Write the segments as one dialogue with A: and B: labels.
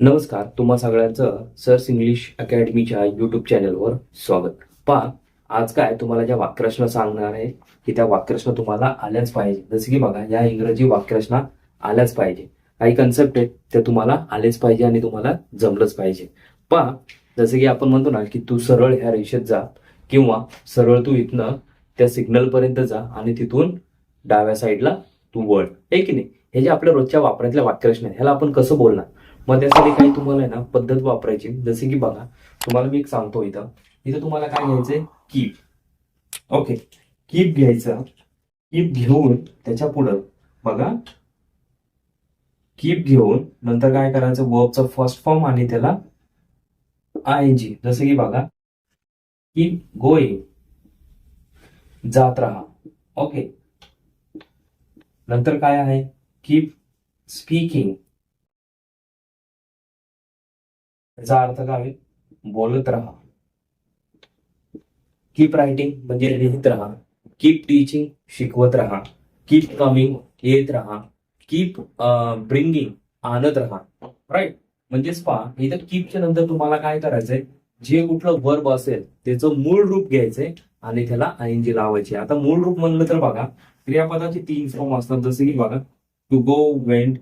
A: नमस्कार तुम्हा सगळ्यांचं सर्स इंग्लिश अकॅडमीच्या युट्यूब चॅनलवर स्वागत. पहा आज काय तुम्हाला ज्या वाक्यरचना सांगणार आहे की त्या वाक्यरचना तुम्हाला आल्याच पाहिजे. जसं की बघा या इंग्रजी वाक्यरचना आल्याच पाहिजे. काही कन्सेप्ट आहेत ते तुम्हाला आलेच पाहिजे आणि तुम्हाला जमलंच पाहिजे. पहा जसं की आपण म्हणतो ना की तू सरळ ह्या रेषेत जा किंवा सरळ तू इथनं त्या सिग्नल पर्यंत जा आणि तिथून डाव्या साईडला तू वळ. आहे की नाही? हे जे आपल्या रोजच्या वापरातल्या वाक्यरचना आहेत ह्याला आपण कसं बोलणार? मग त्यासाठी काही तुम्हाला आहे ना पद्धत वापरायची. जसे की बघा तुम्हाला मी एक सांगतो इथं. इथं तुम्हाला काय घ्यायचंय? कीप. ओके कीप घ्यायचं. कीप घेऊन त्याच्या पुढं बघा. कीप घेऊन नंतर काय करायचं? वर्बचा फर्स्ट फॉर्म आणि त्याला आय एन जी. जसं की बघा. कीप गोईंग जात राहा. ओके नंतर काय आहे? Keep speaking. याचा अर्थ काय बोलत राहा. कीप रायटिंग म्हणजे लिहित राहा. कीप टीचिंग शिकवत राहा. कीप कमिंग येत राहा. कीप ब्रिंगिंग आणत राहा. राईट म्हणजेच पहा इथं कीपच्या नंतर तुम्हाला काय करायचंय? जे कुठलं वर्ब असेल त्याचं मूळ रूप घ्यायचंय आणि त्याला आयनजी लावायची आता मूळ रूप म्हणलं तर बघा क्रियापदाचे तीन फॉर्म असतात. जसे की बघा टू गो वेंट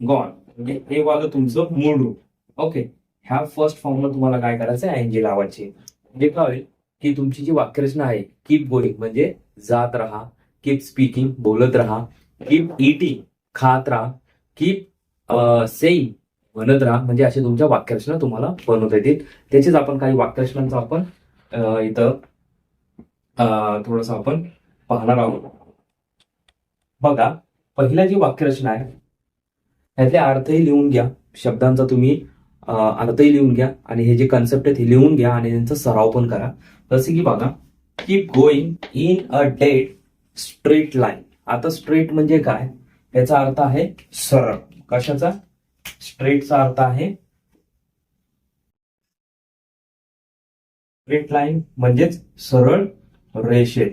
A: गॉन म्हणजे हे वालं तुमचं मूळ रूप. ओके ह्या फर्स्ट फॉर्मला तुम्हाला काय करायचं आहे एनजी लावायची म्हणजे काय होईल? की तुमची जी वाक्यरचना आहे कीप गोईंग म्हणजे जात राहा कीप स्पीकिंग बोलत राहा कीप इटिंग खात राहा कीप सेईंग म्हणत राहा. म्हणजे अशा तुमच्या वाक्यरचना तुम्हाला बनवता येतील. त्याचेच आपण काही वाक्यरचनांचा आपण इथं थोडस आपण पाहणार आहोत. बघा पहिला जी वाक्यरचना आहे ह्यातले अर्थही लिहून घ्या. शब्दांचा तुम्ही अर्थही लिहून घ्या आणि हे जे कन्सेप्ट आहेत हे लिहून घ्या आणि त्यांचा सराव पण करा. जसे की बघा keep going in a dead straight line आता स्ट्रेट म्हणजे काय? याचा अर्थ आहे सरळ. कशाचा? स्ट्रेटचा अर्थ आहे स्ट्रेट लाईन म्हणजेच सरळ रेषेत.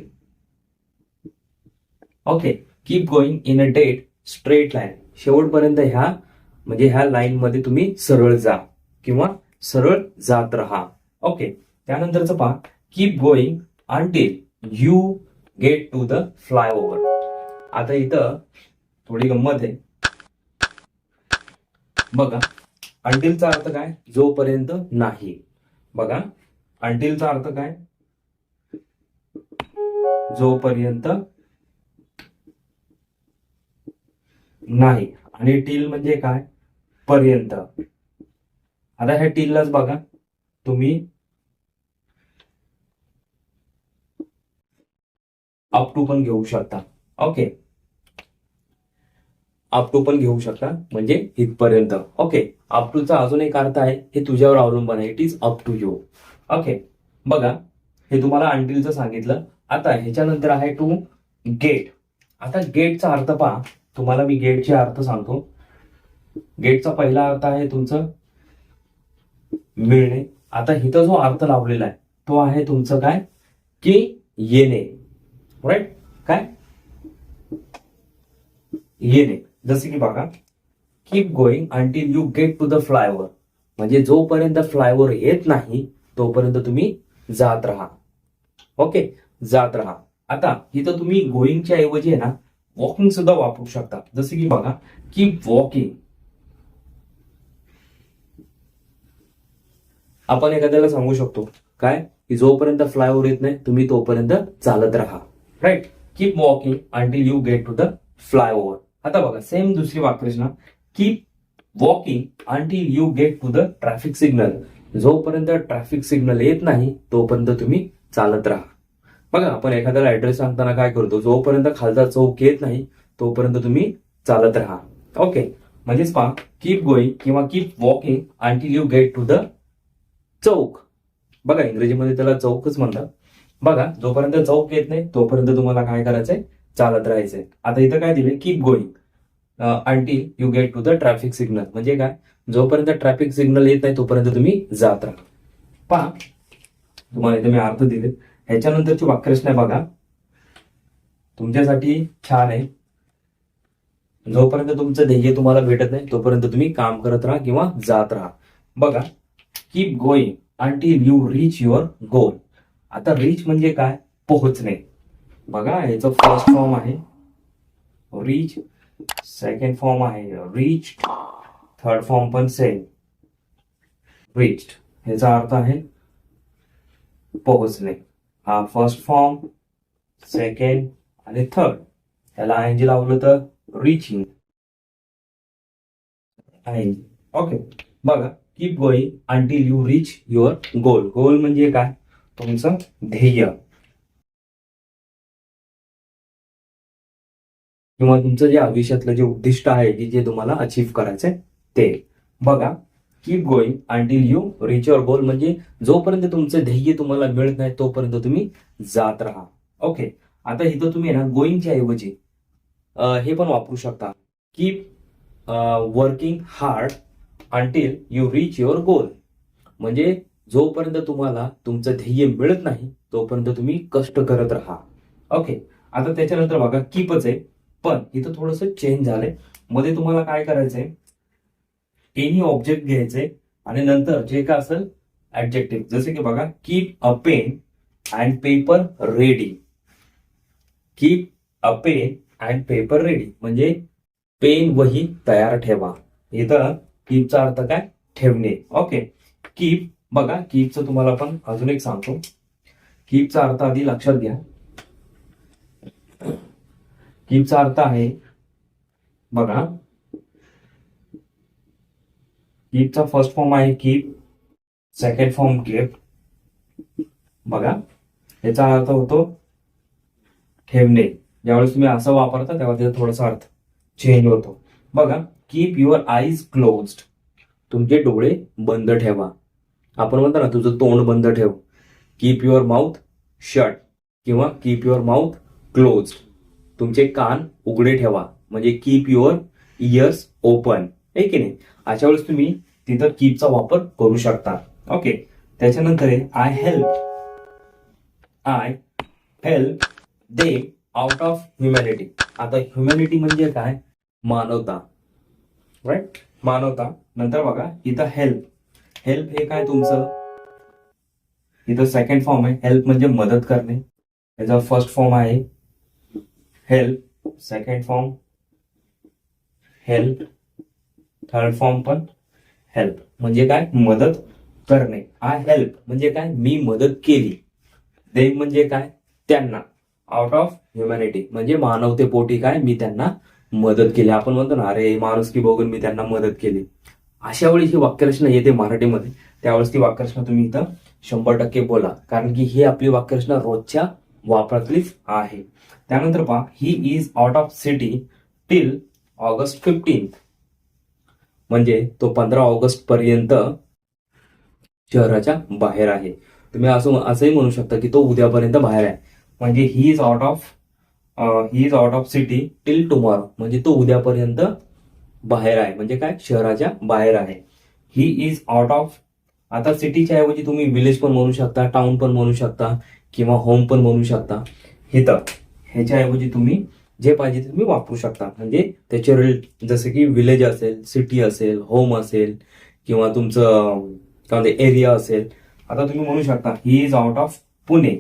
A: Okay keep going in a dead straight line शेवटपर्यंत ह्या म्हणजे ह्या लाईन मध्ये तुम्ही सरळ जा किंवा सरळ जात राहा. ओके त्यानंतरचं पहा. Keep going until you get to the flyover आता इथं थोडी गंमत आहे. बघा. अंटिलचा अर्थ काय? जोपर्यंत नाही. बघा. अंटिलचा अर्थ काय? जोपर्यंत नाही. आणि टील म्हणजे काय? पर्यंत. आता ह्या टीललाच बघा. तुम्ही अप टू पण घेऊ शकता. ओके अप टू पण घेऊ शकता. म्हणजे इथपर्यंत. ओके अप टूचा अजून एक अर्थ आहे. हे तुझ्यावर अवलंबून आहे. It is up to you okay बघा. हे तुम्हाला अंटीलचं सांगितलं. आता ह्याच्यानंतर आहे टू गेट आता गेटचा अर्थ पहा. तुम्हाला मी गेटचे अर्थ सांगतो. गेटचा पहिला अर्थ आहे तुमचं मिळणे. आता इथं जो अर्थ लावलेला आहे तो आहे तुमचं काय? की येणे. राईट काय? येणे. जसे की बघा keep going until you get to the flyover म्हणजे जोपर्यंत फ्लायओव्हर येत नाही तोपर्यंत तुम्ही जात राहा. ओके जात राहा. आता इथं तुम्ही गोईंगच्या ऐवजी आहे ना वॉकिंग सुद्धा वापरू शकता जसे की बघा की वॉकिंग आपण एखाद्याला सांगू शकतो काय? की जोपर्यंत फ्लायओव्हर येत नाही तुम्ही तोपर्यंत चालत राहा. Right keep walking until you get to the flyover आता बघा सेम दुसरी वाक्यरचना keep walking until you get to the traffic signal जोपर्यंत ट्रॅफिक सिग्नल येत नाही तोपर्यंत तुम्ही चालत राहा. बघा आपण एखाद्याला ऍड्रेस सांगताना काय करतो? जोपर्यंत खालचा चौक येत नाही तोपर्यंत तुम्ही चालत राहा. ओके म्हणजेच पहा कीप गोईंग किंवा keep walking until you get to the chowk. बघा इंग्रजीमध्ये त्याला चौकच म्हणतात. बघा जोपर्यंत चौक येत नाही तोपर्यंत तुम्हाला काय करायचंय? चालत राहायचंय. आता इथं काय दिले keep going until you get to the traffic signal म्हणजे काय? जोपर्यंत ट्रॅफिक सिग्नल येत नाही तोपर्यंत तुम्ही जात राहा. पहा तुम्हाला इथे मी अर्थ दिले ह्याच्यानंतरची वाक्यरचना आहे बघा. तुमच्यासाठी छान आहे. जोपर्यंत तुमचं ध्येय तुम्हाला भेटत नाही तोपर्यंत तुम्ही काम करत राहा किंवा जात राहा. बघा. Keep going until you reach your goal आता रीच म्हणजे काय? पोहोचणे. बघा याचं फर्स्ट फॉर्म आहे. रीच सेकंड फॉर्म आहे. रीच थर्ड फॉर्म पण सेम रीच ह्याचा अर्थ आहे पोहोचणे. हा फर्स्ट फॉर्म सेकंड आणि थर्ड याला आयनजी लावलं तर reaching I N G okay बघा keep going until you reach your goal goal म्हणजे काय? तुमचं ध्येय. किंवा तुमचं जे आयुष्यातलं जे उद्दिष्ट आहे की जे तुम्हाला अचीव्ह करायचंय ते. बघा keep going until you reach your goal म्हणजे जोपर्यंत तुमचं ध्येय तुम्हाला मिळत नाही तोपर्यंत तुम्ही जात राहा. ओके आता इथं तुम्ही ना गोईंगच्या ऐवजी हे पण वापरू शकता. Keep working hard until you reach your goal म्हणजे जोपर्यंत तुम्हाला तुमचं ध्येय मिळत नाही तोपर्यंत तुम्ही कष्ट करत राहा. ओके आता त्याच्यानंतर बघा कीपच आहे. पण इथं थोडस चेंज झालंय. मध्ये तुम्हाला काय करायचंय? एनी ऑब्जेक्ट घ्यायचे आणि नंतर जे काय असेल ऍब्जेक्टिव्ह जसे की बघा keep a pen and paper ready keep a pen and paper ready म्हणजे पेन वही तयार ठेवा. इथं कीपचा अर्थ काय? ठेवणे. ओके कीप बघा कीपचं तुम्हाला पण अजून एक सांगतो. कीपचा अर्थ आधी लक्षात घ्या. कीपचा अर्थ आहे बघा कीपचा फर्स्ट फॉर्म आहे कीप सेकंड फॉर्म कीप बघा याचा अर्थ होतो ठेवणे. ज्यावेळेस तुम्ही असं वापरता तेव्हा त्याचा थोडासा अर्थ चेंज होतो. बघा कीप युअर आईज क्लोज्ड तुमचे डोळे बंद ठेवा. आपण म्हणतो ना तुझं तोंड बंद ठेव. कीप युअर माउथ शट किंवा कीप युअर माउथ क्लोज्ड तुमचे कान उघडे ठेवा. म्हणजे कीप युअर इयर्स ओपन आहे की नाही? अशा वेळेस तुम्ही तिथं कीपचा वापर करू शकता. ओके त्याच्यानंतर आहे I help I help they out of humanity आता ह्युमॅनिटी म्हणजे काय? मानवता. राईट मानवता. नंतर बघा इथं हेल्प हेल्प हे काय तुमचं? इथं सेकंड फॉर्म आहे. हेल्प म्हणजे मदत करणे. याचा फर्स्ट फॉर्म आहे. Help second form help third form पण हेल्प म्हणजे काय? मदत करणे. आय हेल्प म्हणजे काय? मी मदत केली. दे म्हणजे काय? त्यांना. आउट ऑफ ह्युमॅनिटी म्हणजे मानवतेपोटी काय? मी त्यांना मदत केली. आपण म्हणतो ना अरे माणुसकी बघून मी त्यांना मदत केली. अशा वेळी ही वाक्यरचना येते मराठीमध्ये. त्यावेळेस ती वाक्यरचना तुम्ही इथं शंभर टक्के बोला. कारण की ही आपली वाक्यरचना रोजच्या वापरातलीच आहे. त्यानंतर पहा he is out of city till August fifteenth म्हणजे तो पंधरा ऑगस्ट पर्यंत शहराच्या बाहेर आहे. तुम्ही असं असंही म्हणू शकता की तो उद्यापर्यंत बाहेर आहे. म्हणजे he is out of he is out of city till tomorrow म्हणजे तो उद्यापर्यंत बाहेर आहे. म्हणजे काय? शहराच्या बाहेर आहे. ही इज आउट ऑफ आता सिटीच्या ऐवजी तुम्ही विलेज पण म्हणू शकता टाउन पण म्हणू शकता किंवा होम पण म्हणू शकता. हे ह्याच्या ऐवजी तुम्ही जे पाहिजे ते तुम्ही वापरू शकता. म्हणजे त्याचे रिल जसं की विलेज असेल सिटी असेल होम असेल किंवा तुमचं काय म्हणते एरिया असेल. आता तुम्ही म्हणू शकता he is out of Pune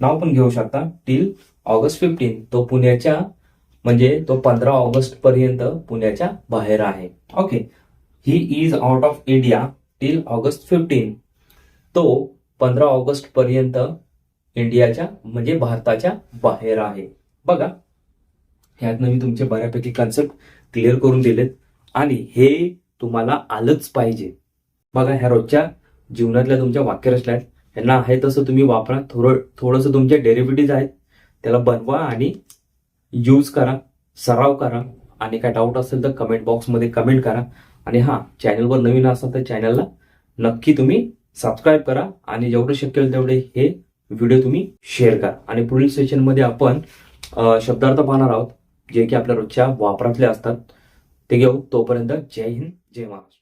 A: नाव पण घेऊ शकता टिल ऑगस्ट फिफ्टीन तो पुण्याच्या म्हणजे तो पंधरा ऑगस्ट पर्यंत पुण्याच्या बाहेर आहे. Okay he is out of India till August fifteen तो पंधरा ऑगस्ट पर्यंत इंडियाच्या म्हणजे भारताच्या बाहेर आहे. बघा. ह्यातनं मी तुमचे बऱ्यापैकी कन्सेप्ट क्लिअर करून दिलेत. आणि हे तुम्हाला आलंच पाहिजे. बघा ह्या रोजच्या जीवनातल्या तुमच्या वाक्यरचना आहेत. ह्यांना आहे तसं तुम्ही वापरा. थोडं थोडंसं तुमचे डेरिव्हेटिव्ह आहेत. त्याला बनवा आणि यूज करा. सराव करा. आणि काय डाऊट असेल तर कमेंट बॉक्समध्ये कमेंट करा. आणि हा चॅनलवर नवीन असाल तर चॅनलला नक्की तुम्ही सबस्क्राईब करा. आणि जेवढे शक्य होईल तेवढे हे व्हिडिओ तुम्ही शेअर करा. आणि पुढील सेशनमध्ये आपण शब्दार्थ पाहणार आहोत. जे की आपल्या रोजच्या वापरातले असतात ते घेऊ. तोपर्यंत जय हिंद जय महाराष्ट्र.